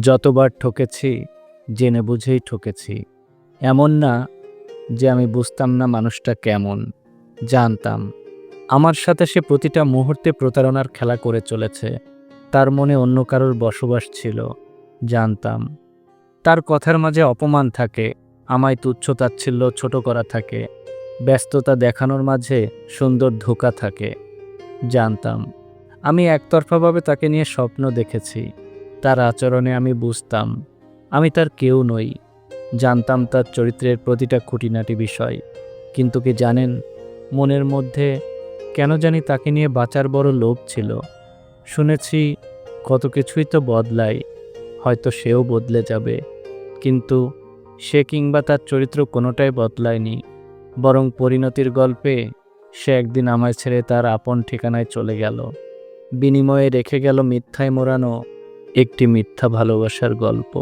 যতবার ঠকেছি, জেনে বুঝেই ঠকেছি। এমন না যে আমি বুঝতাম না মানুষটা কেমন। জানতাম। আমার সাথে সে প্রতিটা মুহূর্তে প্রতারণার খেলা করে চলেছে। তার মনে অন্য কারোর বসবাস ছিল। জানতাম। তার কথার মাঝে অপমান থাকে, আমায় তুচ্ছ তাচ্ছিল্য ছোট করা থাকে। ব্যস্ততা দেখানোর মাঝে সুন্দর ধোকা থাকে। জানতাম। আমি একতরফাভাবে তাকে নিয়ে স্বপ্ন দেখেছি। তার আচরণে আমি বুঝতাম, আমি তার কেউ নই। জানতাম তার চরিত্রের প্রতিটা খুঁটিনাটি বিষয়। কিন্তু কি জানেন, মনের মধ্যে কেন জানি তাকে নিয়ে বাঁচার বড় লোভ ছিল। শুনেছি, কত কিছুই তো বদলায়, হয়তো সেও বদলে যাবে। কিন্তু সে কিংবা তার চরিত্র কোনোটাই বদলায়নি, বরং পরিণতির গল্পে সে একদিন আমায় ছেড়ে তার আপন ঠিকানায় চলে গেল। বিনিময়ে রেখে গেল মিথ্যায় মোড়ানো একটি মিথ্যা ভালোবাসার গল্প।